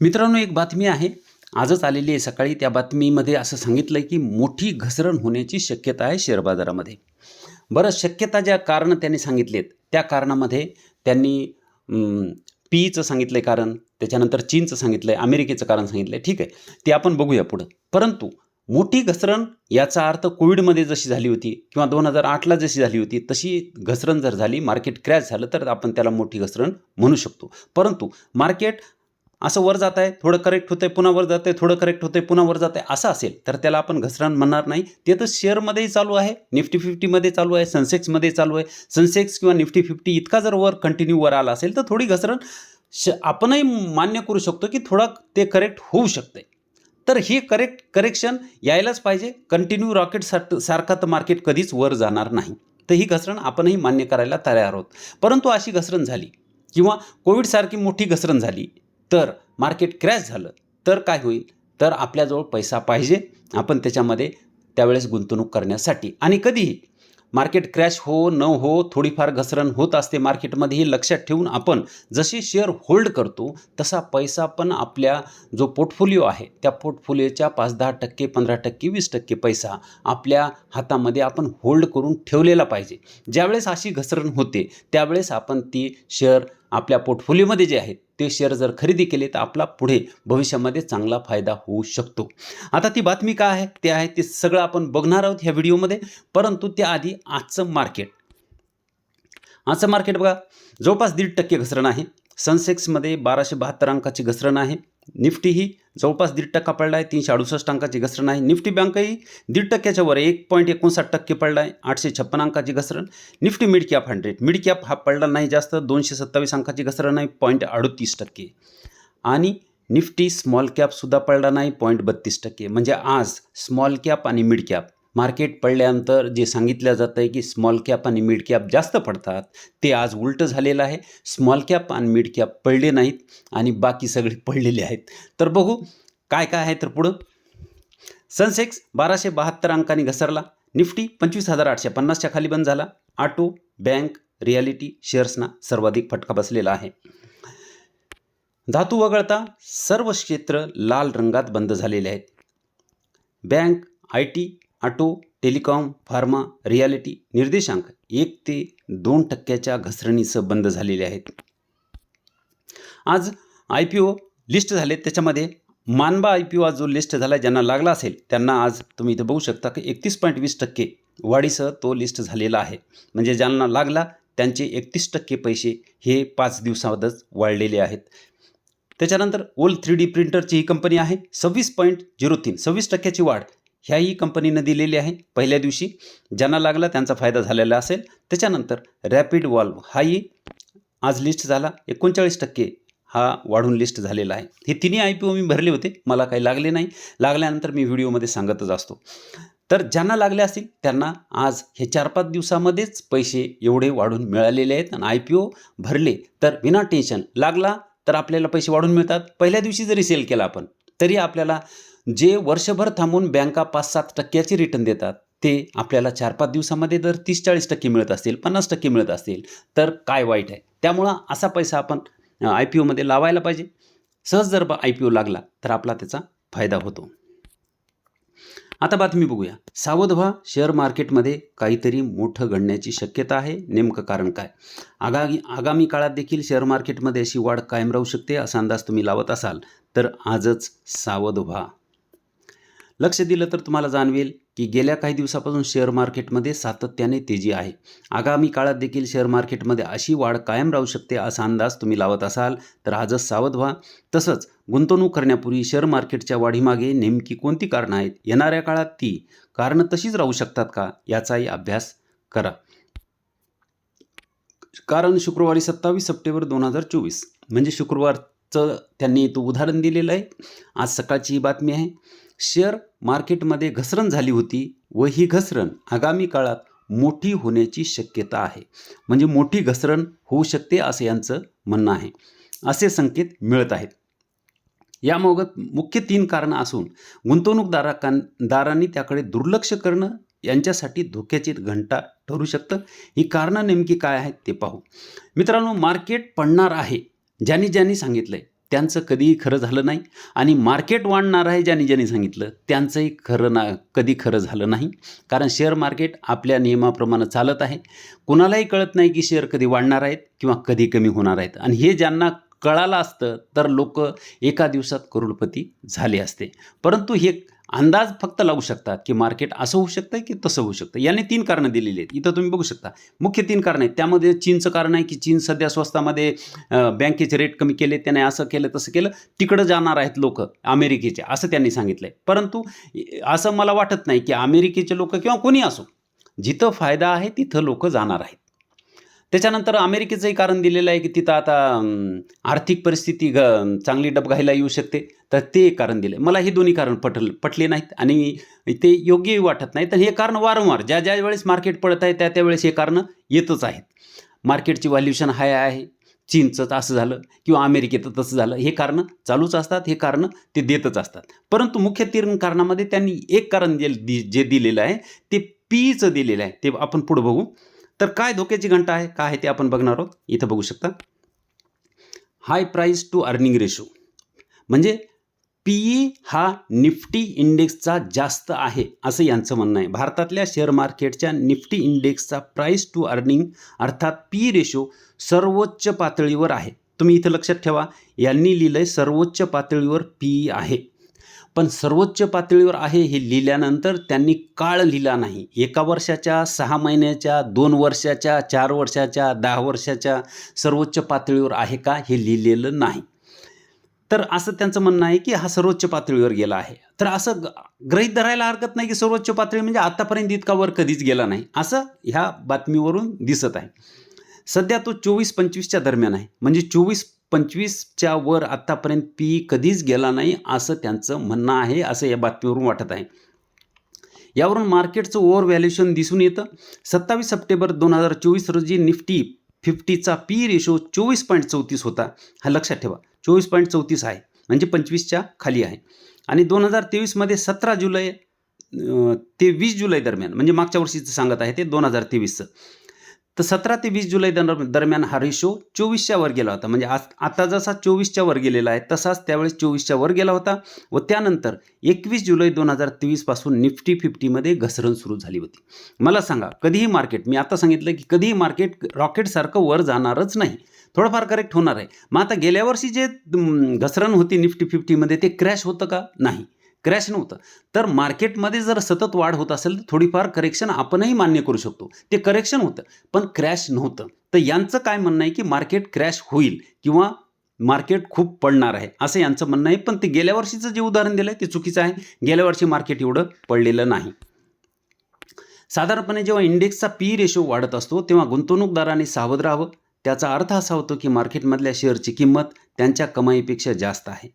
मित्रांनो एक बातमी आहे. आजच आलेली आहे सकाळी. त्या बातमीमध्ये असं सांगितलं आहे की मोठी घसरण होण्याची शक्यता आहे शेअर बाजारामध्ये. बरं शक्यता ज्या कारणं त्यांनी सांगितलेत त्या कारणामध्ये त्यांनी पीचं सांगितलं आहे कारण त्याच्यानंतर चीनचं सांगितलं आहे अमेरिकेचं कारण सांगितलं आहे ठीक आहे. ते आपण बघूया पुढं. परंतु मोठी घसरण याचा अर्थ कोविडमध्ये जशी झाली होती किंवा दोन हजार आठला जशी झाली होती तशी घसरण जर झाली मार्केट क्रॅश झालं तर आपण त्याला मोठी घसरण म्हणू शकतो. परंतु मार्केट असं वर जात आहे थोडं करेक्ट होतं आहे पुन्हा वर जातं आहे थोडं करेक्ट होतं आहे पुन्हा वर जात आहे असं असेल तर त्याला आपण घसरण म्हणणार नाही. ते तर शेअरमध्येही चालू आहे निफ्टी फिफ्टीमध्ये चालू आहे सनसेक्समध्ये चालू आहे. सनसेक्स किंवा निफ्टी फिफ्टी इतका जर वर कंटिन्यू वर आला असेल तर थोडी घसरण श आपणही मान्य करू शकतो की थोडा ते करेक्ट होऊ शकते तर हे करेक्ट करेक्शन यायलाच पाहिजे. कंटिन्यू रॉकेट सार सारखा तर मार्केट कधीच वर जाणार नाही. तर ही घसरण आपणही मान्य करायला तयार आहोत. परंतु अशी घसरण झाली किंवा कोविडसारखी मोठी घसरण झाली तर मार्केट क्रॅश झालं तर काय होईल? तर आपल्याजवळ पैसा पाहिजे. आपण त्याच्यामध्ये त्यावेळेस गुंतवणूक करण्यासाठी. आणि कधीही मार्केट क्रॅश हो न हो थोडीफार घसरण होत असते मार्केटमध्ये हे लक्षात ठेवून आपण जसे शेअर होल्ड करतो तसा पैसा पण आपल्या जो पोर्टफोलिओ आहे त्या पोर्टफोलिओच्या पाच दहा टक्के पंधरा टक्के वीस टक्के पैसा आपल्या हातामध्ये आपण होल्ड करून ठेवलेला पाहिजे. ज्यावेळेस अशी घसरण होते त्यावेळेस आपण ती शेअर आपल्या पोर्टफोलिओमध्ये जे आहेत ते शेअर जर खरेदी केले तर आपला पुढे भविष्यामध्ये चांगला फायदा होऊ शकतो. आता ती बातमी काय आहे? ते आहे ते सगळं आपण बघणार आहोत ह्या व्हिडिओमध्ये. परंतु त्याआधी आजचं मार्केट आजचं मार्केट बघा. जवळपास दीड टक्के घसरण आहे. सनसेक्समध्ये बाराशे बहात्तर अंकाची घसरण आहे. निफ्टीही जवळपास दीड टक्का पडला आहे तीनशे अडुसष्ट अंकाची घसरण आहे. निफ्टी बँकही दीड टक्क्याच्या वर एक पॉईंट एकोणसाठ टक्के पडला आहे आठशे छप्पन अंकाची घसरण. Nifty mid cap hundred mid cap हा पडला नाही जास्त दोनशे सत्तावीस अंकाची घसरण आहे पॉईंट अडतीस टक्के. आणि निफ्टी स्मॉल कॅपसुद्धा पडला नाही पॉईंट बत्तीस टक्के. म्हणजे आज स्मॉल कॅप आणि मिड कॅप मार्केट पडल्यानंतर जे सांगितलं जातं आहे की स्मॉल कॅप आणि मिड कॅप जास्त पडतात ते आज उलटं झालेलं आहे. स्मॉल कॅप आणि मिड कॅप पडले नाहीत आणि बाकी सगळे पडलेले आहेत. तर बघू काय काय आहे तर पुढं. सनसेक्स बाराशे बहात्तर अंकांनी घसरला. निफ्टी पंचवीस हजार आठशे पन्नासच्या खाली बंद झाला. ऑटो बँक रियालिटी शेअर्सना सर्वाधिक फटका बसलेला आहे. धातू वगळता सर्व क्षेत्र लाल रंगात बंद झालेले आहेत. Bank I T auto telecom pharma realty निर्देशांक एक ते दोन टक्क्याच्या घसरणीसह बंद झालेले आहेत. आज आय पी ओ लिस्ट झाले. त्याच्यामध्ये मानबा आय पी ओ आज जो लिस्ट झाला ज्यांना लागला असेल त्यांना आज तुम्ही इथं बघू शकता की एकतीस पॉईंट वीस टक्के वाढीसह तो लिस्ट झालेला आहे. म्हणजे ज्यांना लागला त्यांचे एकतीस टक्के पैसे हे पाच दिवसातच वाढलेले आहेत. त्याच्यानंतर ओल थ्री डी प्रिंटरची ही कंपनी आहे. सव्वीस पॉईंट झिरो तीन सव्वीस टक्क्याची वाढ. ह्याही कंपनीनं दिलेली आहे. पहिल्या दिवशी ज्यांना लागला त्यांचा फायदा झालेला असेल. त्याच्यानंतर रॅपिड वॉल्व हाही आज लिस्ट झाला. एकोणचाळीस टक्के हा वाढून लिस्ट झालेला आहे. हे तिन्ही आय पी ओ मी भरले होते. मला काही लागले नाही. लागल्यानंतर मी व्हिडिओमध्ये सांगतच असतो. तर ज्यांना लागले असतील त्यांना आज हे चार पाच दिवसामध्येच पैसे एवढे वाढून मिळालेले आहेत आणि आय पी ओ भरले तर विना टेन्शन लागला तर आपल्याला पैसे वाढून मिळतात. पहिल्या दिवशी जरी सेल केला आपण तरी आपल्याला जे वर्षभर थांबून बँका पाच सात टक्क्याची रिटर्न देतात ते आपल्याला चार पाच दिवसामध्ये जर तीस चाळीस टक्के मिळत असतील पन्नास टक्के मिळत असतील तर काय वाईट आहे? त्यामुळं असा पैसा आपण आय पी ओमध्ये लावायला पाहिजे. सहज जर आय पी ओ लागला तर आपला त्याचा फायदा होतो. आता बातमी बघूया. सावध व्हा शेअर मार्केटमध्ये काहीतरी मोठं घडण्याची शक्यता आहे. नेमकं कारण काय? आगामी आगामी काळात देखील शेअर मार्केटमध्ये अशी वाढ कायम राहू शकते असा अंदाज तुम्ही लावत असाल तर आजच सावध व्हा. लक्ष दिलं तर तुम्हाला जाणवेल की गेल्या काही दिवसापासून शेअर मार्केटमध्ये सातत्याने तेजी आहे. आगामी काळात देखील शेअर मार्केटमध्ये अशी वाढ कायम राहू शकते असा अंदाज तुम्ही लावत असाल तर आजच सावध व्हा. तसंच गुंतवणूक करण्यापूर्वी शेअर मार्केटच्या वाढीमागे नेमकी कोणती कारणं आहेत? येणाऱ्या काळात ती कारणं तशीच राहू शकतात का? याचाही अभ्यास करा. कारण शुक्रवारी सत्तावीस सप्टेंबर दोन हजार चोवीस म्हणजे शुक्रवारचं त्यांनी तो उदाहरण दिलेलं आहे. आज सकाळची ही बातमी आहे. शेअर मार्केटमध्ये घसरण झाली होती व ही घसरण आगामी काळात मोठी होण्याची शक्यता आहे. म्हणजे मोठी घसरण होऊ शकते असं यांचं म्हणणं आहे. असे संकेत मिळत आहेत. यामागत मुख्य तीन कारणं असून गुंतवणूकदारा दारांनी त्याकडे दुर्लक्ष करणं यांच्यासाठी धोक्याची घंटा ठरू शकतं. ही कारणं नेमकी काय आहेत ते पाहू. मित्रांनो मार्केट पडणार आहे. ज्यांनी ज्यांनी सांगितलं आहे त्यांचं कधीही खरं झालं नाही. आणि मार्केट वाढणार आहे ज्यांनी ज्यांनी सांगितलं त्यांचंही खरं ना कधी खरं झालं नाही. कारण शेअर मार्केट आपल्या नियमाप्रमाणे चालत आहे. कुणालाही कळत नाही की शेअर कधी वाढणार आहेत किंवा कधी कमी होणार आहेत. आणि हे ज्यांना कळालं असतं तर लोक एका दिवसात करोडपती झाले असते. परंतु हे अंदाज फक्त लावू शकतात की मार्केट असं होऊ शकतं की तसं होऊ शकतं याने तीन कारणं दिलेली आहेत. इथं तुम्ही बघू शकता. मुख्य तीन कारणं आहेत. त्यामध्ये चीनचं कारण आहे की चीन सध्या स्वस्तामध्ये बँकेचे रेट कमी केले त्याने असं केलं तसं केलं. तिकडं जाणार आहेत लोक अमेरिकेचे असं त्यांनी सांगितलं आहे परंतु असं मला वाटत नाही की अमेरिकेचे लोक किंवा कोणी असो जिथं फायदा आहे तिथं लोक जाणार आहेत. त्याच्यानंतर अमेरिकेचंही कारण दिलेलं आहे की तिथं आता आर्थिक परिस्थिती ग चांगली डबघायला येऊ शकते. तर ते कारण दिलं मला हे दोन्ही कारण पटल पटले नाहीत आणि ते योग्यही वाटत नाही तर हे कारण वारंवार ज्या ज्या वेळेस मार्केट पडत आहे त्या त्यावेळेस हे कारणं येतच आहेत. मार्केटची व्हॅल्युशन हाय आहे. चीनचं तर असं झालं किंवा अमेरिकेचं तसं झालं. हे कारणं चालूच असतात हे कारणं ते देतच असतात. परंतु मुख्य तीन कारणामध्ये त्यांनी एक कारण जे दि- जे दिलेलं आहे ते पीचं दिलेलं आहे. ते आपण पुढं बघू. तर काय धोक्याची घंटा आहे? काय आहे ते आपण बघणार आहोत. इथं बघू शकता. High price to earning ratio म्हणजे पी ई हा निफ्टी इंडेक्सचा जास्त आहे असं यांचं म्हणणं आहे. भारतातल्या शेअर मार्केटच्या निफ्टी इंडेक्सचा प्राईस टू अर्निंग अर्थात पी रेशो सर्वोच्च पातळीवर आहे. तुम्ही इथं लक्षात ठेवा यांनी लिहिलं आहे सर्वोच्च पातळीवर पी आहे. पण सर्वोच्च पातळीवर आहे हे लिहिल्यानंतर त्यांनी काळ लिहिला नाही. एका वर्षाच्या सहा महिन्याच्या दोन वर्षाच्या चार वर्षाच्या दहा वर्षाच्या सर्वोच्च पातळीवर आहे का हे लिहिलेलं नाही. तर असं त्यांचं म्हणणं आहे की हा सर्वोच्च पातळीवर गेला आहे. तर असं ग्रहित धरायला हरकत नाही की सर्वोच्च पातळी म्हणजे आतापर्यंत इतका वर कधीच गेला नाही. असं ह्या बातमीवरून दिसत आहे. सध्या तो चोवीस पंचवीसच्या दरम्यान आहे. म्हणजे चोवीस पंचवीसच्या वर आत्तापर्यंत पी कधीच गेला नाही असं त्यांचं म्हणणं आहे असं या बातमीवरून वाटत आहे. यावरून मार्केटचं ओव्हर व्हॅल्युएशन दिसून येतं. सत्तावीस सप्टेंबर दोन हजार चोवीस रोजी निफ्टी फिफ्टीचा पी रेशो चोवीस पॉईंट चौतीस होता. हा लक्षात ठेवा. चोवीस पॉईंट चौतीस आहे. म्हणजे पंचवीसच्या खाली आहे. आणि दोन हजार तेवीसमध्ये सतरा जुलै ते वीस जुलै दरम्यान म्हणजे मागच्या वर्षीचं सांगत आहे ते दोन हजार तेवीसचं. तर सतरा ते वीस जुलै दर दरम्यान हा रेशो चोवीसच्या वर गेला होता. म्हणजे आज आता जसा चोवीसच्या वर गेलेला आहे तसाच त्यावेळेस चोवीसच्या वर गेला होता. व त्यानंतर एकवीस जुलै दोन हजार तेवीसपासून निफ्टी फिफ्टीमध्ये घसरण सुरू झाली होती. मला सांगा कधीही मार्केट मी आता सांगितलं की कधीही मार्केट रॉकेटसारखं वर जाणारच नाही. थोडंफार करेक्ट होणार आहे. मग आता गेल्या वर्षी जे घसरण होती निफ्टी फिफ्टीमध्ये ते क्रॅश होतं का? नाही. क्रॅश नव्हतं. तर मार्केटमध्ये जर सतत वाढ होत असेल तर थोडीफार करेक्शन आपणही मान्य करू शकतो. ते करेक्शन होतं पण क्रॅश नव्हतं. तर यांचं काय म्हणणं आहे की मार्केट क्रॅश होईल किंवा मार्केट खूप पडणार आहे असं यांचं म्हणणं आहे. पण ते गेल्या वर्षीचं जे उदाहरण दिलं आहे ते चुकीचं आहे. गेल्या वर्षी मार्केट एवढं पडलेलं नाही. साधारणपणे जेव्हा इंडेक्सचा पी रेशो वाढत असतो तेव्हा गुंतवणूकदारांनी सावध राहावं. त्याचा अर्थ असा होतो की मार्केटमधल्या शेअरची किंमत त्यांच्या कमाईपेक्षा जास्त आहे.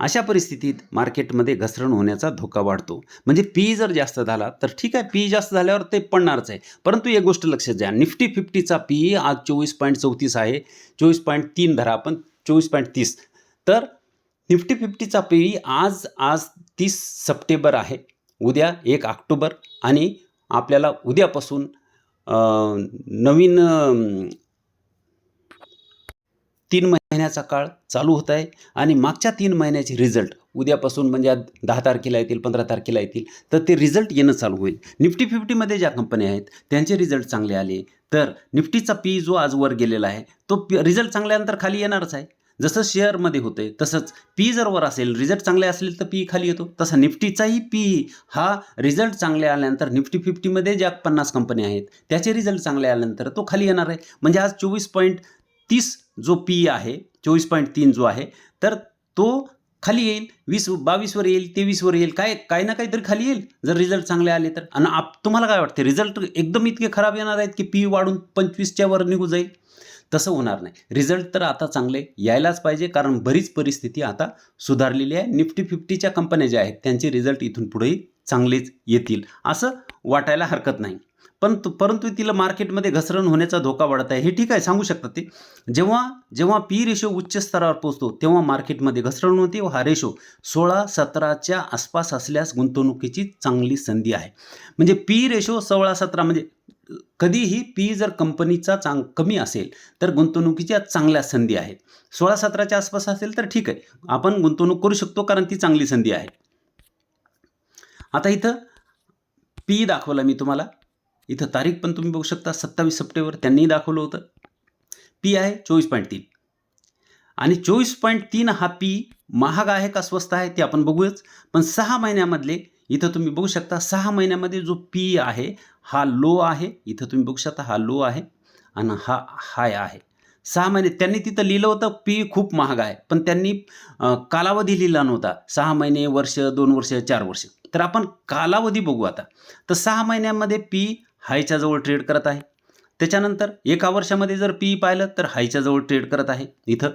अशा परिस्थितीत मार्केटमध्ये घसरण होण्याचा धोका वाढतो. म्हणजे पी जर जास्त झाला तर ठीक आहे पी जास्त झाल्यावर ते पडणारच आहे. परंतु एक गोष्ट लक्षात घ्या निफ्टी फिफ्टीचा पी आज चोवीस पॉईंट चौतीस आहे. चोवीस पॉईंट तीन धरा आपण चोवीस पॉईंट तीस. तर निफ्टी फिफ्टीचा पी आज आज तीस सप्टेंबर आहे. उद्या एक ऑक्टोबर आणि आपल्याला उद्यापासून नवीन तीन महिन्याचा काळ चालू होत आहे आणि मागच्या तीन महिन्याचे रिझल्ट उद्यापासून म्हणजे आज दहा तारखेला येतील पंधरा तारखेला येतील तर ते रिझल्ट येणं चालू होईल. निफ्टी फिफ्टीमध्ये ज्या कंपन्या आहेत त्यांचे रिझल्ट चांगले आले. तर निफ्टीचा पी जो आज वर गेलेला आहे तो रिझल्ट चांगल्यानंतर खाली येणारच आहे. जसं शेअरमध्ये होते तसंच पी जर वर असेल रिझल्ट चांगले असेल तर पी खाली येतो. तसा निफ्टीचाही पी हा रिझल्ट चांगले आल्यानंतर निफ्टी फिफ्टीमध्ये ज्या पन्नास कंपन्या आहेत त्याचे रिझल्ट चांगले आल्यानंतर तो खाली येणार आहे. म्हणजे आज चोवीस पॉईंट तीस जो पी आहे चोवीस पॉईंट तीन जो आहे तर तो खाली येईल. वीस बावीसवर येईल तेवीसवर येईल काय काही ना काहीतरी खाली येईल. जर रिझल्ट चांगले आले तर. आणि आप तुम्हाला काय वाटते रिझल्ट एकदम इतके खराब येणार आहेत की पी वाढून पंचवीसच्या वर निघू जाईल? तसं होणार नाही. रिझल्ट तर आता चांगले यायलाच पाहिजे कारण बरीच परिस्थिती आता सुधारलेली आहे. निफ्टी फिफ्टीच्या कंपन्या ज्या आहेत त्यांचे रिझल्ट इथून पुढेही चांगलेच येतील. असं वाटायला हरकत नाही. पण परंतु तिला मार्केटमध्ये घसरण होण्याचा धोका वाढत आहे. हे ठीक आहे सांगू शकतात ते. जेव्हा जेव्हा पी रेशो उच्च स्तरावर पोहोचतो तेव्हा मार्केटमध्ये घसरण होते व हा रेशो सोळा सतराच्या आसपास असल्यास गुंतवणुकीची चांगली संधी आहे. म्हणजे पी रेशो सोळा सतरा म्हणजे कधीही पी जर कंपनीचा चांग कमी असेल तर गुंतवणुकीच्या चांगल्या संधी आहेत. सोळा सतराच्या आसपास असेल तर ठीक आहे. आपण गुंतवणूक करू शकतो कारण ती चांगली संधी आहे. आता इथं पी दाखवला मी तुम्हाला. इथं तारीख पण तुम्ही बघू शकता सत्तावीस सप्टेंबर त्यांनीही दाखवलं होतं. पी आहे चोवीस पॉईंट तीन. आणि चोवीस पॉईंट तीन हा पी महाग आहे का स्वस्त आहे ते आपण बघूच पण सहा महिन्यामधले इथं तुम्ही बघू शकता सहा महिन्यामध्ये जो पी आहे हा लो आहे. इथं तुम्ही बघू शकता हा लो आहे आणि हा हाय आहे. सहा महिने त्यांनी तिथं लिहिलं होतं पी खूप महाग आहे. पण त्यांनी कालावधी लिहिला नव्हता. सहा महिने वर्ष दोन वर्ष चार वर्ष. तर आपण कालावधी बघू आता. तर सहा महिन्यामध्ये पी हायच्या जवळ ट्रेड करत आहे. त्याच्यानंतर एका वर्षामध्ये जर पी ई पाहिलं तर हायच्या जवळ ट्रेड करत आहे. इथं.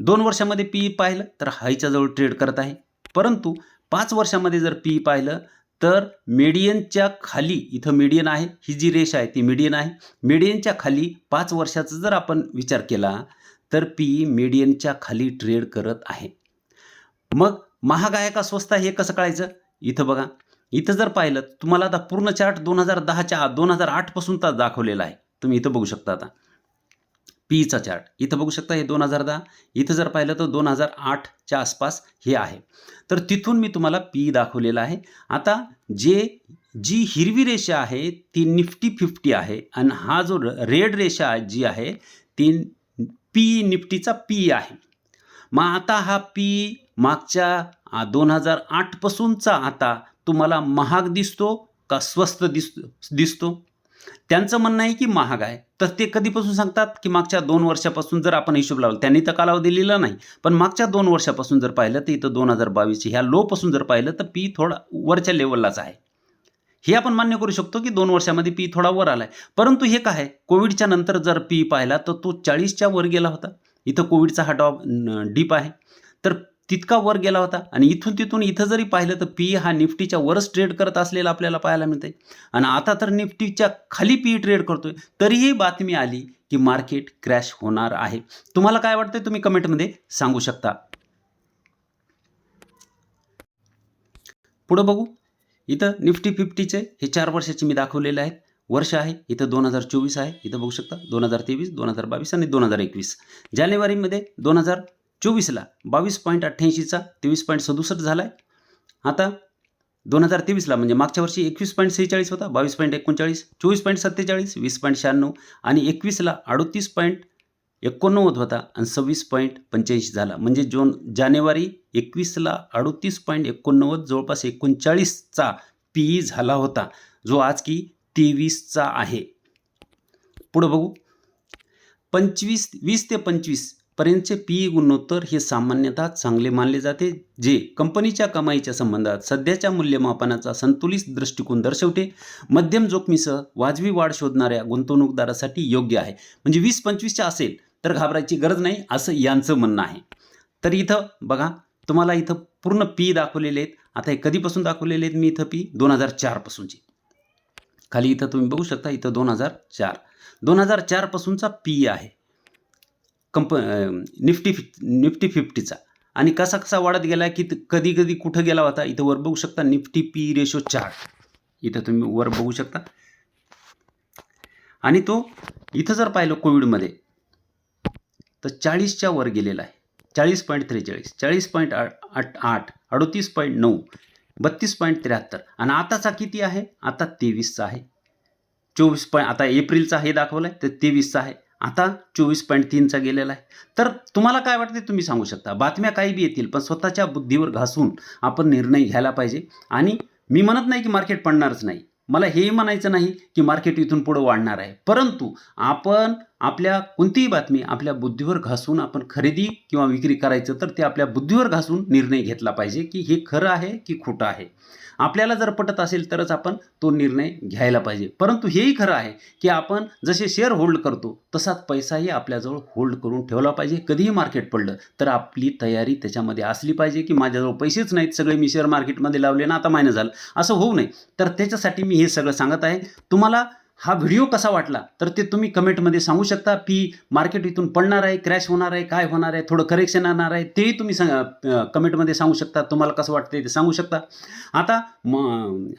दोन वर्षामध्ये पी ई पाहिलं तर हायच्या जवळ ट्रेड करत आहे. परंतु पाच वर्षामध्ये जर पी ई पाहिलं तर मीडियनच्या खाली इथं मीडियन आहे. ही जी रेष आहे ती मीडियन आहे. मीडियनच्या खाली पाच वर्षाचा जर आपण विचार केला तर पी ई मीडियनच्या खाली ट्रेड करत आहे. मग महाग आहे का स्वस्त आहे हे कसं कळायचं? इथं बघा. इथं जर पाहिलं तुम्हाला आता पूर्ण चार्ट दोन हजार दहाच्या दोन हजार आठपासून तर दाखवलेला आहे. तुम्ही इथं बघू शकता आता. पीचा चार्ट इथं बघू शकता हे दोन हजार दहा. इथं जर पाहिलं तर दोन हजार आठच्या आसपास हे आहे. तर तिथून मी तुम्हाला पी दाखवलेला आहे. आता जे जी हिरवी रेषा आहे ती निफ्टी फिफ्टी आहे. आणि हा जो रेड रेषा जी आहे ती पी निफ्टीचा पी आहे. मग आता हा पी मागच्या दोन हजार आठपासूनचा आता तुम्हाला महाग दिसतो का स्वस्त दिसतो दिसतो? त्यांचं म्हणणं आहे की महाग आहे. तर ते कधीपासून सांगतात की मागच्या दोन वर्षापासून जर आपण हिशोब लावला त्यांनी तर कालावधी लिहिला नाही. पण मागच्या दोन वर्षापासून जर पाहिलं तर इथं दोन हजार बावीस ह्या लोपासून जर पाहिलं तर पी थोडा वरच्या लेवललाच आहे. हे आपण मान्य करू शकतो की दोन वर्षामध्ये पी थोडा वर आला आहे परंतु हे काय आहे? कोविडच्या नंतर जर पी पाहिला तर तो चाळीसच्या वर गेला होता. इथं कोविडचा हा डॉप डीप आहे. तर तितका वर गेला होता. आणि इथून तिथून इथं जरी पाहिलं तर पी हा निफ्टीच्या वरच ट्रेड करत असलेला आपल्याला पाहायला मिळते आणि आता तर निफ्टीच्या खाली पी ट्रेड करतोय. तरीही बातमी आली की मार्केट क्रॅश होणार आहे. तुम्हाला काय वाटतंय तुम्ही कमेंटमध्ये सांगू शकता. पुढं बघू. इथं निफ्टी फिफ्टीचे हे चार वर्षाचे मी दाखवलेले आहेत. वर्ष आहे. इथं दोन हजार चोवीस आहे. इथं बघू शकता दोन हजार तेवीस दोन हजार बावीस आणि दोन हजार एकवीस. जानेवारीमध्ये दोन हजार चोवीसला बावीस पॉईंट अठ्ठ्याऐंशीचा तेवीस पॉईंट सदुसष्ट झाला आहे आता दोन हजार तेवीसला म्हणजे मागच्या वर्षी एकवीस पॉईंट सेहेचाळीस होता बावीस पॉईंट एकोणचाळीस चोवीस पॉईंट सत्तेचाळीस वीस पॉईंट शहाण्णव आणि एकवीसला अडोतीस पॉईंट एकोणनव्वद होता आणि सव्वीस पॉईंट पंच्याऐंशी झाला. म्हणजे जोन जानेवारी एकवीसला अडोतीस पॉईंट एकोणनव्वद जवळपास एकोणचाळीसचा पी झाला होता जो आज की तेवीसचा आहे. पुढं बघू. पंचवीस वीस ते पंचवीस पर्यंतचे पी e गुणोत्तर हे सामान्यतः चांगले मानले जाते जे कंपनीच्या कमाईच्या संबंधात सध्याच्या मूल्यमापनाचा संतुलित दृष्टिकोन दर्शवते. मध्यम जोखमीसह वाजवी वाढ शोधणाऱ्या गुंतवणूकदारासाठी योग्य आहे. म्हणजे वीस पंचवीसच्या असेल तर घाबरायची गरज नाही असं यांचं म्हणणं आहे. तर इथं बघा तुम्हाला इथं पूर्ण पी e दाखवलेले आहेत. आता हे कधीपासून दाखवलेले आहेत? मी इथं पी e? दोन हजार चारपासूनची खाली इथं तुम्ही बघू शकता इथं दोन हजार चार. दोन हजार चारपासूनचा पी आहे. कंप निफ्टी फि निफ्टी फिफ्टीचा. आणि कसा कसा वाढत गेला की कधी कधी कुठं गेला होता? इथं वर बघू शकता निफ्टी पी रेशो चार्ट. इथं तुम्ही वर बघू शकता. आणि तो इथं जर पाहिलं कोविडमध्ये तर चाळीसच्या वर गेलेला आहे. चाळीस पॉईंट त्रेचाळीस चाळीस पॉईंट आठ आठ अडतीस पॉईंट नऊ बत्तीस पॉईंट त्र्याहत्तर. आणि आताचा किती आहे? आता तेवीसचा आहे. चोवीस पॉईंट आता एप्रिलचा हे दाखवलं आहे तर तेवीसचा आहे. आता चोवीस पॉईंट तीनचा गेलेला आहे. तर तुम्हाला काय वाटते तुम्ही सांगू शकता? बातम्या काही बी येतील पण स्वतःच्या बुद्धीवर घासून आपण निर्णय घ्यायला पाहिजे. आणि मी म्हणत नाही की मार्केट पडणारच नाही. मला हेही म्हणायचं नाही की मार्केट इथून पुढं वाढणार आहे. परंतु आपण आपल्या कोणतीही बातमी आपल्या बुद्धीवर घासून आपण खरेदी किंवा विक्री करायचं तर ते आपल्या बुद्धीवर घासून निर्णय घेतला पाहिजे की हे खरं आहे की खोटं आहे. आपल्याला जर पटत असेल तरच आपण तो निर्णय घ्यायला पाहिजे. परंतु हेही खरं आहे की आपण जसे शेअर होल्ड करतो तसाच पैसाही आपल्याजवळ होल्ड करून ठेवला पाहिजे. कधीही मार्केट पडलं तर आपली तयारी त्याच्यामध्ये असली पाहिजे की माझ्याजवळ पैसेच नाहीत सगळे मी शेअर मार्केटमध्ये लावले ना आता मायनं झालं. असं होऊ नये. तर त्याच्यासाठी मी हे सगळं सांगत आहे. तुम्हाला हा व्हिडिओ कसा वाटला? तर ते तुम्ही कमेंटमध्ये सांगू शकता. की मार्केट इथून पडणार आहे क्रॅश होणार आहे काय होणार आहे थोडं करेक्शन आणणार आहे तेही तुम्ही सांग कमेंटमध्ये सांगू शकता. तुम्हाला कसं वाटतं ते सांगू शकता. आता म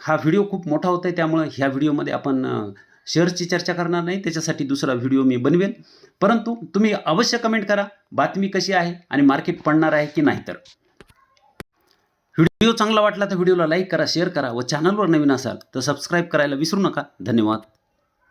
हा व्हिडिओ खूप मोठा होत आहे त्यामुळं ह्या व्हिडिओमध्ये आपण शेअर्सची चर्चा करणार नाही. त्याच्यासाठी दुसरा व्हिडिओ मी बनवेन. परंतु तुम्ही अवश्य कमेंट करा बातमी कशी आहे आणि मार्केट पडणार आहे की नाही तर. व्हिडिओ चांगला वाटला तर व्हिडिओला लाईक करा शेअर करा व चॅनलवर नवीन असाल तर सबस्क्राईब करायला विसरू नका. धन्यवाद.